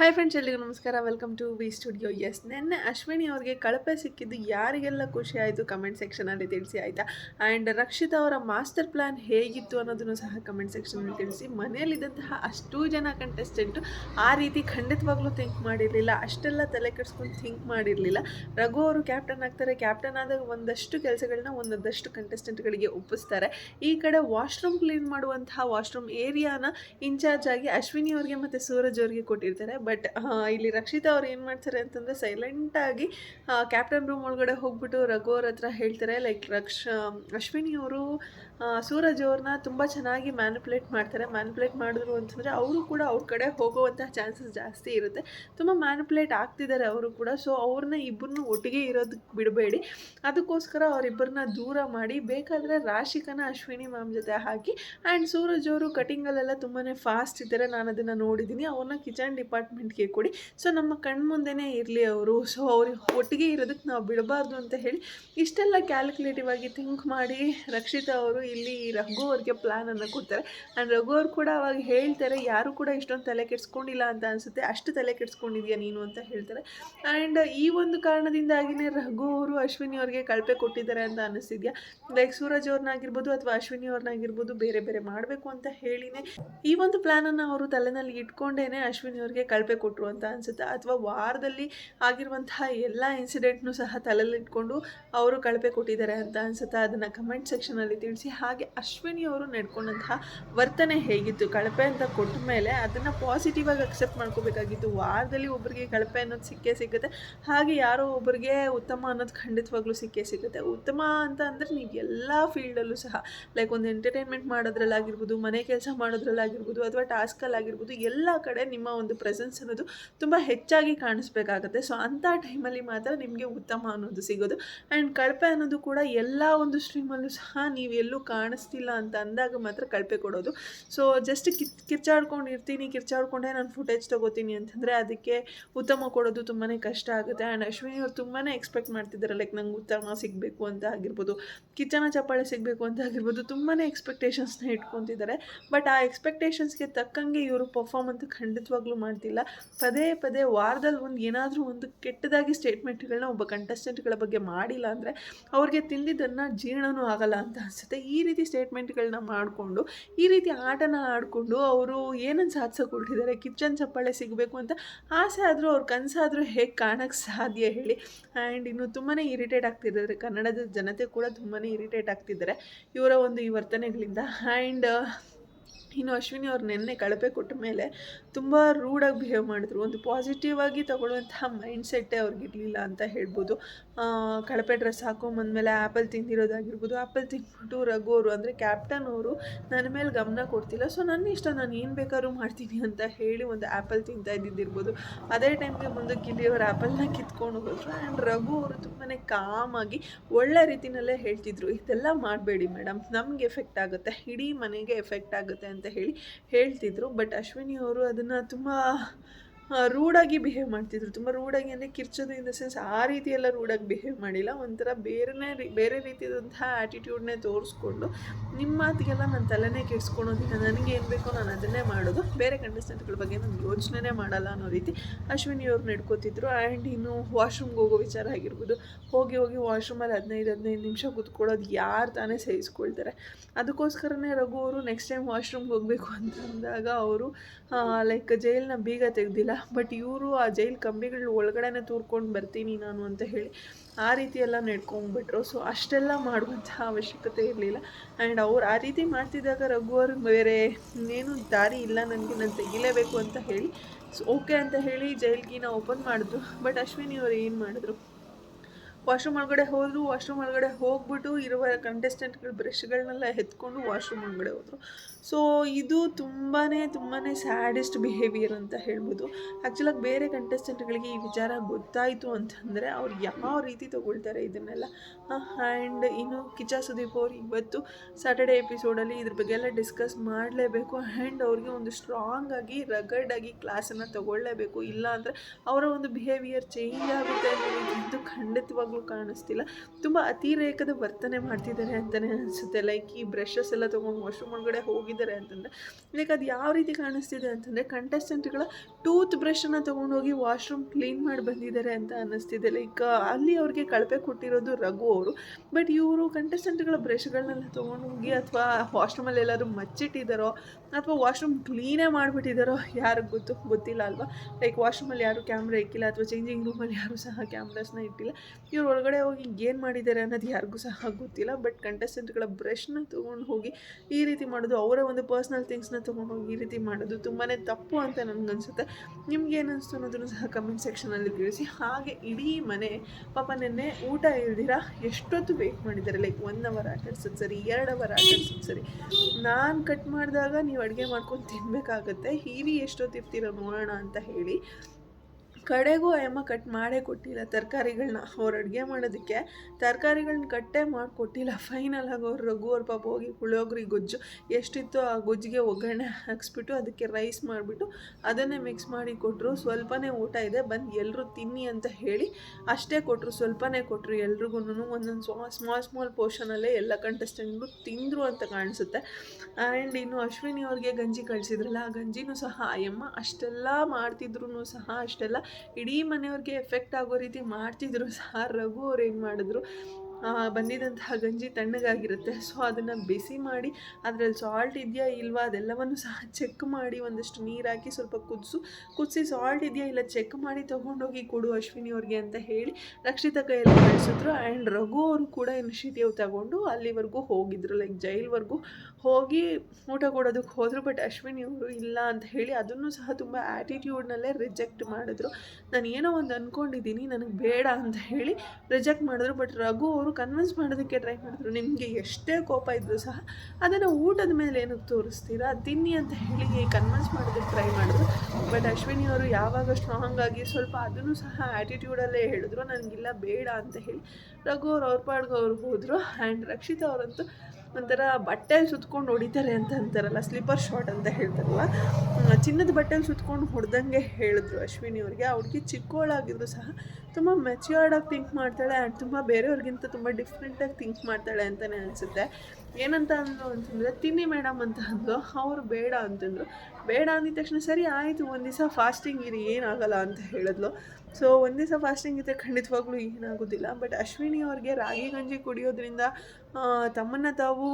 Hi friends ಎಲ್ಲರಿಗೂ ನಮಸ್ಕಾರ. Welcome to V studios ನಿನ್ನೆ ಅಶ್ವಿನಿ ಅವರಿಗೆ ಕಳಪೆ ಸಿಕ್ಕಿದ್ದು ಯಾರಿಗೆಲ್ಲ ಖುಷಿ ಆಯಿತು ಕಮೆಂಟ್ ಸೆಕ್ಷನಲ್ಲಿ ತಿಳಿಸಿ, ಆಯಿತಾ? ಆ್ಯಂಡ್ ರಕ್ಷಿತಾ ಅವರ ಮಾಸ್ಟರ್ ಪ್ಲ್ಯಾನ್ ಹೇಗಿತ್ತು ಅನ್ನೋದನ್ನು ಸಹ ಕಮೆಂಟ್ ಸೆಕ್ಷನಲ್ಲಿ ತಿಳಿಸಿ, ಮನೆಯಲ್ಲಿದ್ದಂತಹ ಅಷ್ಟು ಜನ ಕಂಟೆಸ್ಟೆಂಟು ಆ ರೀತಿ ಖಂಡಿತವಾಗ್ಲೂ ಥಿಂಕ್ ಮಾಡಿರಲಿಲ್ಲ. ಅಷ್ಟೆಲ್ಲ ತಲೆ ಕೆಡಿಸ್ಕೊಂಡು ಥಿಂಕ್ ಮಾಡಿರಲಿಲ್ಲ. ರಘು ಅವರು ಕ್ಯಾಪ್ಟನ್ ಆಗ್ತಾರೆ. ಕ್ಯಾಪ್ಟನ್ ಆದಾಗ ಒಂದಷ್ಟು ಕೆಲಸಗಳನ್ನ ಒಂದೊಂದಷ್ಟು ಕಂಟೆಸ್ಟೆಂಟ್ಗಳಿಗೆ ಒಪ್ಪಿಸ್ತಾರೆ. ಈ ಕಡೆ ವಾಶ್ರೂಮ್ ಕ್ಲೀನ್ ಮಾಡುವಂತಹ ವಾಶ್ರೂಮ್ ಏರಿಯಾನ ಇನ್ಚಾರ್ಜ್ ಆಗಿ ಅಶ್ವಿನಿ ಅವರಿಗೆ ಮತ್ತು ಸೂರಜ್ ಅವರಿಗೆ ಕೊಟ್ಟಿರ್ತಾರೆ. ಬಟ್ ಇಲ್ಲಿ ರಕ್ಷಿತಾ ಅವ್ರು ಏನು ಮಾಡ್ತಾರೆ ಅಂತಂದರೆ ಸೈಲೆಂಟಾಗಿ ಕ್ಯಾಪ್ಟನ್ ರೂಮ್ ಒಳಗಡೆ ಹೋಗ್ಬಿಟ್ಟು ರಘು ಅವ್ರ ಹತ್ರ ಹೇಳ್ತಾರೆ ಲೈಕ್ ರಕ್ಷ, ಅಶ್ವಿನಿ ಅವರು ಸೂರಜ್ ಅವ್ರನ್ನ ತುಂಬ ಚೆನ್ನಾಗಿ ಮ್ಯಾನಿಪುಲೇಟ್ ಮಾಡ್ತಾರೆ. ಮ್ಯಾನಿಪುಲೇಟ್ ಮಾಡಿದ್ರು ಅಂತಂದರೆ ಅವರು ಕೂಡ ಅವ್ರ ಕಡೆ ಹೋಗುವಂತಹ ಚಾನ್ಸಸ್ ಜಾಸ್ತಿ ಇರುತ್ತೆ. ತುಂಬ ಮ್ಯಾನಿಪುಲೇಟ್ ಆಗ್ತಿದ್ದಾರೆ ಅವರು ಕೂಡ. ಸೊ ಅವ್ರನ್ನ ಇಬ್ಬರನ್ನೂ ಒಟ್ಟಿಗೆ ಇರೋದಕ್ಕೆ ಬಿಡಬೇಡಿ. ಅದಕ್ಕೋಸ್ಕರ ಅವರಿಬ್ಬರನ್ನ ದೂರ ಮಾಡಿ, ಬೇಕಾದರೆ ರಾಶಿಕನ ಅಶ್ವಿನಿ ಮ್ಯಾಮ್ ಜೊತೆ ಹಾಕಿ ಆ್ಯಂಡ್ ಸೂರಜ್ ಅವರು ಕಟಿಂಗಲ್ಲೆಲ್ಲ ತುಂಬಾ ಫಾಸ್ಟ್ ಇದ್ದಾರೆ. ನಾನು ಅದನ್ನು ನೋಡಿದ್ದೀನಿ ಅವ್ರನ್ನ ಕಿಚನ್ ಡಿಪಾರ್ಟ್ಮೆಂಟ್ಗೆ ಕೊಡಿ. ಸೊ ನಮ್ಮ ಕಣ್ಮುಂದೆನೇ ಇರಲಿ ಅವರು. ಸೊ ಅವ್ರಿಗೆ ಒಟ್ಟಿಗೆ ಇರೋದಕ್ಕೆ ನಾವು ಬಿಡಬಾರ್ದು ಅಂತ ಹೇಳಿ ಇಷ್ಟೆಲ್ಲ ಕ್ಯಾಲ್ಕುಲೇಟಿವ್ ಆಗಿ ಥಿಂಕ್ ಮಾಡಿ ರಕ್ಷಿತಾ ಅವರು ಇಲ್ಲಿ ರಘು ಅವ್ರಿಗೆ ಪ್ಲ್ಯಾನನ್ನು ಕೊಡ್ತಾರೆ. ಆ್ಯಂಡ್ ರಘು ಅವ್ರು ಕೂಡ ಅವಾಗ ಹೇಳ್ತಾರೆ, ಯಾರು ಕೂಡ ಇಷ್ಟೊಂದು ತಲೆ ಕೆಡ್ಸ್ಕೊಂಡಿಲ್ಲ ಅಂತ ಅನಿಸುತ್ತೆ. ಅಷ್ಟು ತಲೆ ಕೆಡಿಸ್ಕೊಂಡಿದ್ಯಾ ನೀನು? ಅಂತ ಹೇಳ್ತಾರೆ. ಆ್ಯಂಡ್ ಈ ಒಂದು ಕಾರಣದಿಂದಾಗಿನೇ ರಘು ಅವರು ಅಶ್ವಿನಿ ಅವ್ರಿಗೆ ಕಳಪೆ ಕೊಟ್ಟಿದ್ದಾರೆ ಅಂತ ಅನಿಸಿದ್ಯಾ? ಲೈಕ್ ಸೂರಜ್ ಅವ್ರನ್ನಾಗಿರ್ಬೋದು ಅಥವಾ ಅಶ್ವಿನಿ ಅವ್ರನ್ನಾಗಿರ್ಬೋದು ಬೇರೆ ಬೇರೆ ಮಾಡಬೇಕು ಅಂತ ಹೇಳಿನೇ ಈ ಒಂದು ಪ್ಲ್ಯಾನನ್ನು ಅವರು ತಲೆನಲ್ಲಿ ಇಟ್ಕೊಂಡೇನೆ ಅಶ್ವಿನಿ ಅವ್ರಿಗೆ ಕಳಪೆ ಕೊಟ್ಟರು ಅಂತ ಅನಿಸುತ್ತೆ. ಅಥವಾ ವಾರದಲ್ಲಿ ಆಗಿರುವಂತಹ ಎಲ್ಲ ಇನ್ಸಿಡೆಂಟ್ನು ಸಹ ತಲೆಯಲ್ಲಿಟ್ಕೊಂಡು ಅವರು ಕಳಪೆ ಕೊಟ್ಟಿದ್ದಾರೆ ಅಂತ ಅನಿಸುತ್ತೆ. ಅದನ್ನು ಕಮೆಂಟ್ ಸೆಕ್ಷನಲ್ಲಿ ತಿಳಿಸಿ. ಹಾಗೆ ಅಶ್ವಿನಿ ಅವರು ನಡ್ಕೊಂಡಂತಹ ವರ್ತನೆ ಹೇಗಿತ್ತು? ಕಳಪೆ ಅಂತ ಕೊಟ್ಟ ಮೇಲೆ ಅದನ್ನು ಪಾಸಿಟಿವ್ ಆಗಿ ಅಕ್ಸೆಪ್ಟ್ ಮಾಡ್ಕೋಬೇಕಾಗಿತ್ತು. ವಾರದಲ್ಲಿ ಒಬ್ಬರಿಗೆ ಕಳಪೆ ಅನ್ನೋದು ಸಿಕ್ಕೇ ಸಿಗುತ್ತೆ ಹಾಗೆ ಯಾರೋ ಒಬ್ಬರಿಗೆ ಉತ್ತಮ ಅನ್ನೋದು ಖಂಡಿತವಾಗ್ಲೂ ಸಿಕ್ಕೇ ಸಿಗುತ್ತೆ ಉತ್ತಮ ಅಂತ ಅಂದರೆ ನೀವು ಎಲ್ಲ ಫೀಲ್ಡಲ್ಲೂ ಸಹ ಲೈಕ್ ಒಂದು ಎಂಟರ್ಟೈನ್ಮೆಂಟ್ ಮಾಡೋದ್ರಲ್ಲಾಗಿರ್ಬೋದು, ಮನೆ ಕೆಲಸ ಮಾಡೋದ್ರಲ್ಲಾಗಿರ್ಬೋದು, ಅಥವಾ ಟಾಸ್ಕಲ್ಲಾಗಿರ್ಬೋದು ಎಲ್ಲ ಕಡೆ ನಿಮ್ಮ ಒಂದು ಪ್ರೆಸೆನ್ಸ್ ಅನ್ನೋದು ತುಂಬ ಹೆಚ್ಚಾಗಿ ಕಾಣಿಸ್ಬೇಕಾಗತ್ತೆ. ಸೊ ಅಂಥ ಟೈಮಲ್ಲಿ ಮಾತ್ರ ನಿಮಗೆ ಉತ್ತಮ ಅನ್ನೋದು ಸಿಗೋದು. ಆ್ಯಂಡ್ ಕಳಪೆ ಅನ್ನೋದು ಕೂಡ ಎಲ್ಲ ಒಂದು ಸ್ಟ್ರೀಮಲ್ಲೂ ಸಹ ನೀವು ಎಲ್ಲೂ ಕಾಣಿಸ್ತಿಲ್ಲ ಅಂತ ಅಂದಾಗ ಮಾತ್ರ ಕಳಪೆ ಕೊಡೋದು. ಸೊ ಜಸ್ಟ್ ಕಿತ್ ಕಿರ್ಚಾಡ್ಕೊಂಡು ಇರ್ತೀನಿ ಕಿರ್ಚಾಡ್ಕೊಂಡೇ ನಾನು ಫುಟೇಜ್ ತೊಗೋತೀನಿ ಅಂತಂದರೆ ಅದಕ್ಕೆ ಉತ್ತಮ ಕೊಡೋದು ತುಂಬಾ ಕಷ್ಟ ಆಗುತ್ತೆ. ಆ್ಯಂಡ್ ಅಶ್ವಿನಿ ಅವ್ರು ತುಂಬಾ ಎಕ್ಸ್ಪೆಕ್ಟ್ ಮಾಡ್ತಿದ್ದಾರೆ ಲೈಕ್ ನಂಗೆ ಉತ್ತಮ ಸಿಗಬೇಕು ಅಂತ ಆಗಿರ್ಬೋದು. ಕಿಚನ ಚಪ್ಪಾಳೆ ಸಿಗಬೇಕು ಅಂತ ಆಗಿರ್ಬೋದು ತುಂಬಾ ಎಕ್ಸ್ಪೆಕ್ಟೇಷನ್ಸ್ನ ಇಟ್ಕೊತಿದ್ದಾರೆ ಬಟ್ ಆ ಎಕ್ಸ್ಪೆಕ್ಟೇಷನ್ಸ್ಗೆ ತಕ್ಕಂಗೆ ಇವರು ಅಂತ ಖಂಡಿತವಾಗ್ಲೂ ಮಾಡ್ತಿಲ್ಲ. ಪದೇ ಪದೇ ವಾರದಲ್ಲಿ ಒಂದು ಏನಾದರೂ ಒಂದು ಕೆಟ್ಟದಾಗಿ ಸ್ಟೇಟ್ಮೆಂಟ್ಗಳನ್ನ ಒಬ್ಬ ಕಂಟೆಸ್ಟೆಂಟ್ಗಳ ಬಗ್ಗೆ ಮಾಡಿಲ್ಲ ಅಂದರೆ ಅವ್ರಿಗೆ ತಿಂದಿದ್ದನ್ನು ಜೀರ್ಣನೂ ಆಗಲ್ಲ ಅಂತ ಅನಿಸುತ್ತೆ. ಈ ರೀತಿ ಸ್ಟೇಟ್ಮೆಂಟ್ಗಳನ್ನ ಮಾಡಿಕೊಂಡು, ಈ ರೀತಿ ಆಟನ ಆಡಿಕೊಂಡು ಅವರು ಏನನ್ನು ಸಾಧಿಸೋಕೊಟ್ಟಿದ್ದಾರೆ ಕಿಚನ್ ಚಪ್ಪಾಳೆ ಸಿಗಬೇಕು ಅಂತ ಆಸೆ ಆದರೂ ಅವ್ರ ಕನಸಾದರೂ ಹೇಗೆ ಕಾಣೋಕ್ಕೆ ಸಾಧ್ಯ ಹೇಳಿ. ಆ್ಯಂಡ್ ಇನ್ನು ತುಂಬಾ ಇರಿಟೇಟ್ ಆಗ್ತಿದ್ದಾರೆ. ಕನ್ನಡದ ಜನತೆ ಕೂಡ ತುಂಬಾ ಇರಿಟೇಟ್ ಆಗ್ತಿದ್ದಾರೆ. ಇವರ ಒಂದು ಈ ವರ್ತನೆಗಳಿಂದ. ಆ್ಯಂಡ್ ಇನ್ನು ಅಶ್ವಿನಿ ಅವ್ರು ನಿನ್ನೆ ಕಳಪೆ ಕೊಟ್ಟ ಮೇಲೆ ತುಂಬ ರೂಡಾಗಿ ಬಿಹೇವ್ ಮಾಡಿದ್ರು. ಒಂದು ಪಾಸಿಟಿವ್ ಆಗಿ ತಗೊಳ್ಳುವಂತಹ ಮೈಂಡ್ ಸೆಟ್ಟೇ ಅವ್ರಿಗಿರಲಿಲ್ಲ ಅಂತ ಹೇಳ್ಬೋದು. ಕಳಪೆ ಡ್ರೆಸ್ ಹಾಕೊಂಬಂದ್ಮೇಲೆ ಆ್ಯಪಲ್ ತಿಂದಿರೋದಾಗಿರ್ಬೋದು. ಆ್ಯಪಲ್ ತಿಂದ್ಬಿಟ್ಟು ರಘು ಅವರು ಅಂದರೆ ಕ್ಯಾಪ್ಟನ್ ಅವರು ನನ್ನ ಮೇಲೆ ಗಮನ ಕೊಡ್ತಿಲ್ಲ. ಸೊ ನನ್ನ ಇಷ್ಟ, ನಾನು ಏನು ಬೇಕಾದ್ರೂ ಮಾಡ್ತೀನಿ ಅಂತ ಹೇಳಿ ಒಂದು ಆ್ಯಪಲ್ ತಿಂತಾ ಇದ್ದಿದ್ದಿರ್ಬೋದು. ಅದೇ ಟೈಮ್ಗೆ ಮುಂದಕ್ಕೆ ಇಲ್ಲಿ ಅವರು ಆ್ಯಪಲ್ನ ಕಿತ್ಕೊಂಡು ಹೋದ್ರು. ಆ್ಯಂಡ್ ರಘು ಅವರು ತುಂಬಾ ಕಾಮಾಗಿ ಒಳ್ಳೆ ರೀತಿಯಲ್ಲೇ ಹೇಳ್ತಿದ್ರು, ಇದೆಲ್ಲ ಮಾಡಬೇಡಿ ಮೇಡಮ್ ನಮಗೆ ಎಫೆಕ್ಟ್ ಆಗುತ್ತೆ. ಇಡೀ ಮನೆಗೆ ಎಫೆಕ್ಟ್ ಆಗುತ್ತೆ ಅಂತ. ಹೇಳಿ ಹೇಳ್ತಿದ್ರು. ಬಟ್ ಅಶ್ವಿನಿ ಅವರು ಅದನ್ನು ತುಂಬ ರೂಡಾಗಿ ಬಿಹೇವ್ ಮಾಡ್ತಿದ್ರು. ತುಂಬ ರೂಡಾಗಿ ಅಂದರೆ ಕಿರ್ಚೋದು ಇನ್ ದ ಸೆನ್ಸ್ ಆ ರೀತಿ ಎಲ್ಲ ರೂಡಾಗಿ ಬಿಹೇವ್ ಮಾಡಿಲ್ಲ. ಒಂಥರ ಬೇರೆನೇ ಬೇರೆ ರೀತಿಯಾದಂತಹ ಆ್ಯಟಿಟ್ಯೂಡ್ನೇ ತೋರಿಸ್ಕೊಂಡು ನಿಮ್ಮ ಮಾತಿಗೆಲ್ಲ ನನ್ನ ತಲೆನೇ ಕೆಡಿಸ್ಕೊಳೋದಿಲ್ಲ. ನನಗೆ ಏನು ಬೇಕೋ ನಾನು ಅದನ್ನೇ ಮಾಡೋದು. ಬೇರೆ ಕಂಟೆಸ್ಟೆಂಟ್ಗಳ ಬಗ್ಗೆ ನಾನು ಯೋಚನೆ ಮಾಡಲ್ಲ ಅನ್ನೋ ರೀತಿ ಅಶ್ವಿನಿ ಅವ್ರು ನಡ್ಕೋತಿದ್ರು. ಆ್ಯಂಡ್ ಇನ್ನು ವಾಶ್ರೂಮ್ಗೆ ಹೋಗೋ ವಿಚಾರ ಆಗಿರ್ಬೋದು. ಹೋಗಿ ಹೋಗಿ ವಾಶ್ರೂಮಲ್ಲಿ ಹದಿನೈದು ಹದಿನೈದು ನಿಮಿಷ ಕುತ್ಕೊಳ್ಳೋದು ಯಾರು ತಾನೇ ಸಹಿಸ್ಕೊಳ್ತಾರೆ. ಅದಕ್ಕೋಸ್ಕರನೇ ರಘು ಅವರು ನೆಕ್ಸ್ಟ್ ಟೈಮ್ ವಾಶ್ರೂಮ್ಗೆ ಹೋಗಬೇಕು ಅಂತ ಅಂದಾಗ ಅವರು ಲೈಕ್ ಜೈಲನ್ನ ಬೀಗ ತೆಗ್ದಿಲ್ಲ. ಬಟ್ ಇವರು ಆ ಜೈಲ್ ಕಂಬಿಗಳ ಒಳಗಡೆನೆ ತೂರ್ಕೊಂಡು ಬರ್ತೀನಿ ನಾನು ಅಂತ ಹೇಳಿ ಆ ರೀತಿ ಎಲ್ಲ ನಡ್ಕೊಂಡ್ಬಿಟ್ರು ಸೊ ಅಷ್ಟೆಲ್ಲ ಮಾಡುವಂಥ ಅವಶ್ಯಕತೆ ಇರಲಿಲ್ಲ. ಆ್ಯಂಡ್ ಅವ್ರು ಆ ರೀತಿ ಮಾಡ್ತಿದ್ದಾಗ ರಘು ಅವ್ರಿಗೆ ಬೇರೆ ಇನ್ನೇನು ದಾರಿ ಇಲ್ಲ ನನಗೆ, ನಾನು ತೆಗಿಲೇಬೇಕು ಅಂತ ಹೇಳಿ. ಸೊ ಓಕೆ ಅಂತ ಹೇಳಿ ಜೈಲ್ಗಿನ ಓಪನ್ ಮಾಡಿದ್ರು. ಬಟ್ ಅಶ್ವಿನಿ ಅವ್ರು ಏನು ಮಾಡಿದ್ರು? ವಾಶ್ರೂಮ್ ಒಳಗಡೆ ಹೋದ್ರು ವಾಶ್ರೂಮ್ ಒಳಗಡೆ ಹೋಗ್ಬಿಟ್ಟು ಇರುವ ಕಂಟೆಸ್ಟೆಂಟ್ಗಳ ಬ್ರಷ್ಗಳನ್ನೆಲ್ಲ ಎತ್ಕೊಂಡು ವಾಶ್ರೂಮ್ ಒಳಗಡೆ ಹೋದರು. ಸೊ ಇದು ತುಂಬಾ ತುಂಬಾ ಸ್ಯಾಡೆಸ್ಟ್ ಬಿಹೇವಿಯರ್ ಅಂತ ಹೇಳ್ಬೋದು. ಆ್ಯಕ್ಚುಲಾಗಿ ಬೇರೆ ಕಂಟೆಸ್ಟೆಂಟ್ಗಳಿಗೆ ಈ ವಿಚಾರ ಗೊತ್ತಾಯಿತು ಅಂತಂದರೆ ಅವ್ರು ಯಾವ ರೀತಿ ತೊಗೊಳ್ತಾರೆ ಇದನ್ನೆಲ್ಲ. ಆ್ಯಂಡ್ ಇನ್ನು ಕಿಚ ಸುದೀಪ್ ಅವರು ಇವತ್ತು ಸ್ಯಾಟರ್ಡೆ ಎಪಿಸೋಡಲ್ಲಿ ಇದ್ರ ಬಗ್ಗೆ ಎಲ್ಲ ಡಿಸ್ಕಸ್ ಮಾಡಲೇಬೇಕು. ಆ್ಯಂಡ್ ಅವ್ರಿಗೆ ಒಂದು ಸ್ಟ್ರಾಂಗ್ ಆಗಿ ರಗಡ್ ಆಗಿ ಕ್ಲಾಸನ್ನು ತೊಗೊಳ್ಳೇಬೇಕು ಇಲ್ಲ ಅಂದರೆ ಅವರ ಒಂದು ಬಿಹೇವಿಯರ್ ಚೇಂಜ್ ಆಗುತ್ತೆ ಅನ್ನೋದು ಖಂಡಿತವಾಗ್ಲು ಖಂಡಿತವಾಗಿ ಖಂಡಿತವಾಗ್ಲೂ ಕಾಣಿಸ್ತಿಲ್ಲ. ತುಂಬ ಅತಿರೇಕದ ವರ್ತನೆ ಮಾಡ್ತಿದ್ದಾರೆ ಅಂತಲೇ ಅನಿಸುತ್ತೆ. ಲೈಕ್ ಈ ಬ್ರಷಸ್ ಎಲ್ಲ ತೊಗೊಂಡು ವಾಶ್ರೂಮ್ ಒಳಗಡೆ ಹೋಗಿದ್ದಾರೆ ಅಂತಂದರೆ ಲೈಕ್ ಅದು ಯಾವ ರೀತಿ ಕಾಣಿಸ್ತಿದೆ ಅಂತಂದರೆ ಕಂಟೆಸ್ಟೆಂಟ್ಗಳ ಟೂತ್ ಬ್ರಷನ್ನು ತೊಗೊಂಡೋಗಿ ವಾಶ್ರೂಮ್ ಕ್ಲೀನ್ ಮಾಡಿ ಬಂದಿದ್ದಾರೆ ಅಂತ ಅನ್ನಿಸ್ತಿದೆ ಲೈಕ್ ಅಲ್ಲಿ ಅವ್ರಿಗೆ ಕಳಪೆ ಕೊಟ್ಟಿರೋದು ರಘು ಅವರು. ಬಟ್ ಇವರು ಕಂಟೆಸ್ಟೆಂಟ್ಗಳ ಬ್ರಷ್ಗಳನ್ನೆಲ್ಲ ತೊಗೊಂಡೋಗಿ ಅಥವಾ ವಾಶ್ರೂಮಲ್ಲಿ ಎಲ್ಲಾದರೂ ಮಚ್ಚಿಟ್ಟಿದ್ದಾರೋ ಅಥವಾ ವಾಶ್ರೂಮ್ ಕ್ಲೀನೇ ಮಾಡಿಬಿಟ್ಟಿದ್ದಾರೋ ಯಾರಿಗೆ ಗೊತ್ತು? ಗೊತ್ತಿಲ್ಲ ಅಲ್ವಾ? ಲೈಕ್ ವಾಶ್ರೂಮಲ್ಲಿ ಯಾರು ಕ್ಯಾಮ್ರಾ ಇಕ್ಕಿಲ್ಲ ಅಥವಾ ಚೇಂಜಿಂಗ್ ರೂಮಲ್ಲಿ ಯಾರೂ ಸಹ ಕ್ಯಾಮ್ರಾಸ್ನ ಇಟ್ಟಿಲ್ಲ. ಇವ್ರು ಒಳಗಡೆ ಹೋಗಿ ಏನು ಮಾಡಿದ್ದಾರೆ ಅನ್ನೋದು ಯಾರಿಗೂ ಸಹ ಗೊತ್ತಿಲ್ಲ. ಬಟ್ ಕಂಟೆಸ್ಟೆಂಟ್ಗಳ ಬ್ರಷ್ನ ತೊಗೊಂಡು ಹೋಗಿ ಈ ರೀತಿ ಮಾಡೋದು, ಅವರ ಒಂದು ಪರ್ಸ್ನಲ್ ಥಿಂಗ್ಸ್ನ ತೊಗೊಂಡು ಹೋಗಿ ಈ ರೀತಿ ಮಾಡೋದು ತುಂಬಾ ತಪ್ಪು ಅಂತ ನನಗನ್ಸುತ್ತೆ ನಿಮ್ಗೆ ಏನು ಅನಿಸ್ತು ಅನ್ನೋದನ್ನು ಸಹ ಕಮೆಂಟ್ ಸೆಕ್ಷನಲ್ಲಿ ತಿಳಿಸಿ. ಹಾಗೆ ಇಡೀ ಮನೆ, ಪಾಪ ನೆನ್ನೆ ಊಟ ಇಲ್ದಿರ ಎಷ್ಟೊತ್ತು ವೇಟ್ ಮಾಡಿದ್ದಾರೆ? ಲೈಕ್ ಒನ್ ಅವರ್ ಆಟಾಡ್ಸೋದು ಸರಿ ಎರಡು ಅವರ್ ಆಟಾಡ್ಸೋದು ಸರಿ ನಾನು ಕಟ್ ಮಾಡಿದಾಗ ನೀವು ಅಡುಗೆ ಮಾಡ್ಕೊಂಡು ತಿನ್ನಬೇಕಾಗತ್ತೆ ಹೀರಿ ಎಷ್ಟೊತ್ತು ಇರ್ತೀರ ನೋಡೋಣ ಅಂತ ಹೇಳಿ. ಕಡೆಗೂ ಅಮ್ಮ ಕಟ್ ಮಾಡೇ ಕೊಟ್ಟಿಲ್ಲ ತರಕಾರಿಗಳನ್ನ ಅವ್ರು ಅಡುಗೆ ಮಾಡೋದಕ್ಕೆ ತರಕಾರಿಗಳನ್ನ ಕಟ್ಟೇ ಮಾಡಿಕೊಟ್ಟಿಲ್ಲ ಫೈನಲ್ ಆಗಿ ಅವ್ರು ರಘು ಅವ್ರ ಪಾಪ ಹೋಗಿ ಪುಳಿಯೋಗ್ರಿ ಗೊಜ್ಜು ಎಷ್ಟಿತ್ತು ಆ ಗೊಜ್ಜಿಗೆ ಒಗ್ಗರಣೆ ಹಾಕ್ಸ್ಬಿಟ್ಟು ಅದಕ್ಕೆ ರೈಸ್ ಮಾಡಿಬಿಟ್ಟು ಅದನ್ನೇ ಮಿಕ್ಸ್ ಮಾಡಿ ಕೊಟ್ಟರು ಸ್ವಲ್ಪನೇ ಊಟ ಇದೆ. ಬಂದು ಎಲ್ಲರೂ ತಿನ್ನಿ ಅಂತ ಹೇಳಿ ಅಷ್ಟೇ ಕೊಟ್ಟರು ಸ್ವಲ್ಪನೇ ಕೊಟ್ಟರು ಎಲ್ರಿಗೂ ಒಂದೊಂದು ಸ್ಮಾಲ್ ಸ್ಮಾಲ್ ಸ್ಮಾಲ್ ಪೋರ್ಷನಲ್ಲೇ ಎಲ್ಲ ಕಂಟೆಸ್ಟೆಂಟ್ಗಳು ತಿಂದರು ಅಂತ ಕಾಣಿಸುತ್ತೆ. ಆ್ಯಂಡ್ ಇನ್ನು ಅಶ್ವಿನಿ ಅವ್ರಿಗೆ ಗಂಜಿ ಕಳಿಸಿದ್ರಲ್ಲ, ಆ ಗಂಜಿನೂ ಸಹ ಅಯ್ಯಮ್ಮ ಅಷ್ಟೆಲ್ಲ ಮಾಡ್ತಿದ್ರು ಸಹ ಅಷ್ಟೆಲ್ಲ ಇಡೀ ಮನೆಯವ್ರಿಗೆ ಎಫೆಕ್ಟ್ ಆಗೋ ರೀತಿ ಮಾಡ್ತಿದ್ರು. ಸಹ ರಘು ಅವ್ರು ಏನು ಮಾಡಿದ್ರು? ಬಂದಿದ್ದಂತಹ ಗಂಜಿ ತಣ್ಣಗಾಗಿರುತ್ತೆ. ಸೊ ಅದನ್ನು ಬಿಸಿ ಮಾಡಿ, ಅದರಲ್ಲಿ ಸಾಲ್ಟ್ ಇದೆಯಾ ಇಲ್ವಾ ಅದೆಲ್ಲವನ್ನು ಸಹ ಚೆಕ್ ಮಾಡಿ ಒಂದಷ್ಟು ನೀರು ಹಾಕಿ ಸ್ವಲ್ಪ ಕುದಿಸು. ಕುದಿಸಿ ಸಾಲ್ಟ್ ಇದೆಯಾ ಇಲ್ಲ ಚೆಕ್ ಮಾಡಿ ತೊಗೊಂಡೋಗಿ ಕೊಡು ಅಶ್ವಿನಿ ಅವ್ರಿಗೆ ಅಂತ ಹೇಳಿ ರಕ್ಷಿತ ಕೈಯಲ್ಲಿ ಕಳಿಸಿದ್ರು. ಆ್ಯಂಡ್ ರಘು ಅವರು ಕೂಡ ಇನಿಷಿಯೇಟಿವ್ ತಗೊಂಡು ಅಲ್ಲಿವರೆಗೂ ಹೋಗಿದ್ರು. ಲೈಕ್ ಜೈಲ್ವರೆಗೂ ಹೋಗಿ ಊಟ ಕೊಡೋದಕ್ಕೆ ಹೋದರು. ಬಟ್ ಅಶ್ವಿನಿ ಅವರು ಇಲ್ಲ ಅಂತ ಹೇಳಿ ಅದನ್ನು ಸಹ ತುಂಬ ಆ್ಯಟಿಟ್ಯೂಡ್ನಲ್ಲೇ ರಿಜೆಕ್ಟ್ ಮಾಡಿದ್ರು. ನಾನು ಏನೋ ಒಂದು ಅಂದ್ಕೊಂಡಿದ್ದೀನಿ ನನಗೆ ಬೇಡ ಅಂತ ಹೇಳಿ ರಿಜೆಕ್ಟ್ ಮಾಡಿದ್ರು. ಬಟ್ ರಘು ಅವರು ಕನ್ವಿನ್ಸ್ ಮಾಡೋದಕ್ಕೆ ಟ್ರೈ ಮಾಡಿದ್ರು. ನಿಮಗೆ ಎಷ್ಟೇ ಕೋಪ ಇದ್ದರೂ ಸಹ ಅದನ್ನು ಊಟದ ಮೇಲೆ ಏನಕ್ಕೆ ತೋರಿಸ್ತೀರಾ? ತಿನ್ನಿ ಅಂತ ಹೇಳಿ ಕನ್ವಿನ್ಸ್ ಮಾಡೋದಕ್ಕೆ ಟ್ರೈ ಮಾಡಿದ್ರು. ಬಟ್ ಅಶ್ವಿನಿ ಅವರು ಯಾವಾಗ ಸ್ಟ್ರಾಂಗ್ ಆಗಿ ಸ್ವಲ್ಪ ಅದನ್ನು ಸಹ ಆ್ಯಟಿಟ್ಯೂಡಲ್ಲೇ ಹೇಳಿದ್ರು. ನನಗಿಲ್ಲ ಬೇಡ ಅಂತ ಹೇಳಿ ರಘು ಅವ್ರು ಅವ್ರ ಪಾಡ್ಗೆ ಅವ್ರು ಹೋದರು. ಆ್ಯಂಡ್ ರಕ್ಷಿತಾ ಅವರಂತೂ ಒಂಥರ ಬಟ್ಟೆಯಲ್ಲಿ ಸುತ್ಕೊಂಡು ಹೊಡಿತಾರೆ ಅಂತ ಅಂತಾರಲ್ಲ ಸ್ಲಿಪ್ಪರ್ ಶಾಟ್ ಅಂತ ಹೇಳ್ತಾರಲ್ಲ. ಚಿನ್ನದ ಬಟ್ಟೆಯಲ್ಲಿ ಸುತ್ಕೊಂಡು ಹೊಡೆದಂಗೆ ಹೇಳಿದ್ರು ಅಶ್ವಿನಿ ಅವ್ರಿಗೆ. ಅವ್ರಿಗೆ ಚಿಕ್ಕವಳಾಗಿದ್ರು ಸಹ ತುಂಬ ಮೆಚ್ಯೂರ್ಡಾಗಿ ಥಿಂಕ್ ಮಾಡ್ತಾಳೆ, ಆ್ಯಂಡ್ ತುಂಬ ಬೇರೆಯವ್ರಿಗಿಂತ ತುಂಬ ಡಿಫ್ರೆಂಟಾಗಿ ಥಿಂಕ್ ಮಾಡ್ತಾಳೆ ಅಂತಲೇ ಅನಿಸುತ್ತೆ. ಏನಂತ ಅಂದ್ರು ಅಂತಂದರೆ, ತಿನ್ನಿ ಮೇಡಮ್ ಅಂತ ಅಂದ್ರು ಅವರು ಬೇಡ ಅಂತಂದರು. ಬೇಡ ಅಂದಿದ ತಕ್ಷಣ ಸರಿ ಆಯಿತು, ಒಂದು ದಿವಸ ಫಾಸ್ಟಿಂಗ್ ಇರಿ, ಏನಾಗಲ್ಲ ಅಂತ ಹೇಳಿದ್ಲು. ಸೊ ಒಂದು ದಿವಸ ಫಾಸ್ಟಿಂಗ್ ಇದ್ದರೆ ಖಂಡಿತವಾಗ್ಲೂ ಏನಾಗೋದಿಲ್ಲ. ಬಟ್ ಅಶ್ವಿನಿ ಅವ್ರಿಗೆ ರಾಗಿ ಗಂಜಿ ಕುಡಿಯೋದ್ರಿಂದ ತಮ್ಮನ್ನು ತಾವು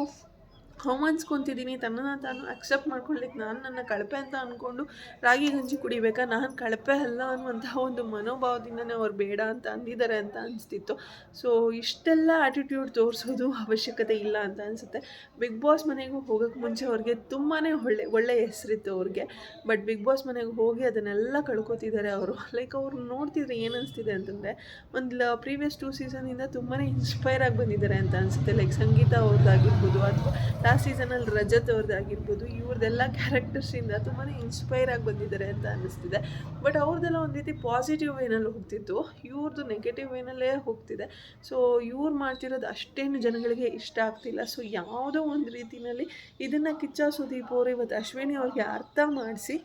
ಅವಮಾನಿಸ್ಕೊತಿದ್ದೀನಿ ತನ್ನನ್ನು ತಾನು ಅಕ್ಸೆಪ್ಟ್ ಮಾಡ್ಕೊಳ್ಳಿಕ್ಕೆ ನಾನು ನನ್ನ ಕಳಪೆ ಅಂತ ಅಂದ್ಕೊಂಡು ರಾಗಿ ಗಂಜಿ ಕುಡಿಬೇಕಾ? ನಾನು ಕಳಪೆ ಅಲ್ಲ ಅನ್ನುವಂತಹ ಒಂದು ಮನೋಭಾವದಿಂದನೇ ಅವ್ರು ಬೇಡ ಅಂತ ಅಂದಿದ್ದಾರೆ ಅಂತ ಅನಿಸ್ತಿತ್ತು. ಸೊ ಇಷ್ಟೆಲ್ಲ ಆ್ಯಟಿಟ್ಯೂಡ್ ತೋರಿಸೋದು ಅವಶ್ಯಕತೆ ಇಲ್ಲ ಅಂತ ಅನಿಸುತ್ತೆ. ಬಿಗ್ ಬಾಸ್ ಮನೆಗೂ ಹೋಗೋಕ್ಕೆ ಮುಂಚೆ ಅವ್ರಿಗೆ ತುಂಬಾ ಒಳ್ಳೆ ಒಳ್ಳೆ ಹೆಸರಿತ್ತು ಅವ್ರಿಗೆ. ಬಟ್ ಬಿಗ್ ಬಾಸ್ ಮನೆಗೆ ಹೋಗಿ ಅದನ್ನೆಲ್ಲ ಕಳ್ಕೊತಿದ್ದಾರೆ ಅವರು. ಲೈಕ್ ಅವ್ರು ನೋಡ್ತಿದ್ರೆ ಏನು ಅನಿಸ್ತಿದೆ ಅಂತಂದರೆ ಒಂದು ಪ್ರೀವಿಯಸ್ ಟೂ ಸೀಸನಿಂದ ತುಂಬಾ ಇನ್ಸ್ಪೈರ್ ಆಗಿ ಬಂದಿದ್ದಾರೆ ಅಂತ ಅನಿಸುತ್ತೆ. ಲೈಕ್ ಸಂಗೀತ ಅವ್ರದ್ದಾಗಿರ್ಬೋದು ಅಥವಾ ಲಾಸ್ಟ್ ಸೀಸನಲ್ಲಿ ರಜತ್ ಅವ್ರದ್ದಾಗಿರ್ಬೋದು ಇವ್ರದ್ದೆಲ್ಲ ಕ್ಯಾರೆಕ್ಟರ್ಸಿಂದ ತುಂಬಾ ಇನ್ಸ್ಪೈರ್ ಆಗಿ ಬಂದಿದ್ದಾರೆ ಅಂತ ಅನ್ನಿಸ್ತಿದೆ. ಬಟ್ ಅವ್ರದ್ದೆಲ್ಲ ಒಂದು ರೀತಿ ಪಾಸಿಟಿವ್ ವೇನಲ್ಲಿ ಹೋಗ್ತಿತ್ತು. ಇವ್ರದ್ದು ನೆಗೆಟಿವ್ ವೇನಲ್ಲೇ ಹೋಗ್ತಿದೆ. ಸೊ ಇವ್ರು ಮಾಡ್ತಿರೋದು ಅಷ್ಟೇನು ಜನಗಳಿಗೆ ಇಷ್ಟ ಆಗ್ತಿಲ್ಲ. ಸೊ ಯಾವುದೋ ಒಂದು ರೀತಿಯಲ್ಲಿ ಇದನ್ನು ಕಿಚ್ಚ ಸುದೀಪ್ ಅವರು ಇವತ್ತು ಅಶ್ವಿನಿ ಅವ್ರಿಗೆ ಅರ್ಥ ಮಾಡಿಸಿ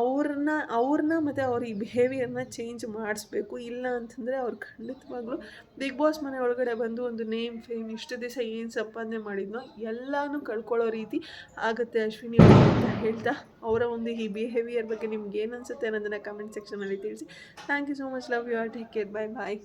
ಅವ್ರನ್ನ ಅವ್ರನ್ನ ಮತ್ತು ಅವ್ರ ಈ ಬಿಹೇವಿಯರ್ನ ಚೇಂಜ್ ಮಾಡಿಸ್ಬೇಕು, ಇಲ್ಲ ಅಂತಂದರೆ ಅವ್ರು ಖಂಡಿತವಾಗ್ಲೂ ಬಿಗ್ ಬಾಸ್ ಮನೆ ಒಳಗಡೆ ಬಂದು ಒಂದು ನೇಮ್ ಫೇಮ್ ಇಷ್ಟು ದಿವಸ ಏನು ಸಂಪಾದನೆ ಮಾಡಿದ್ನೋ ಎಲ್ಲನೂ ಕಳ್ಕೊಳ್ಳೋ ರೀತಿ ಆಗುತ್ತೆ ಅಶ್ವಿನಿ ಅಂತ ಹೇಳ್ತಾ ಅವರ ಒಂದು ಈ ಬಿಹೇವಿಯರ್ ಬಗ್ಗೆ ನಿಮ್ಗೆ ಏನು ಅನಿಸುತ್ತೆ ಅನ್ನೋದನ್ನು ಕಮೆಂಟ್ ಸೆಕ್ಷನಲ್ಲಿ ತಿಳಿಸಿ. Thank you so much love you all take care bye bye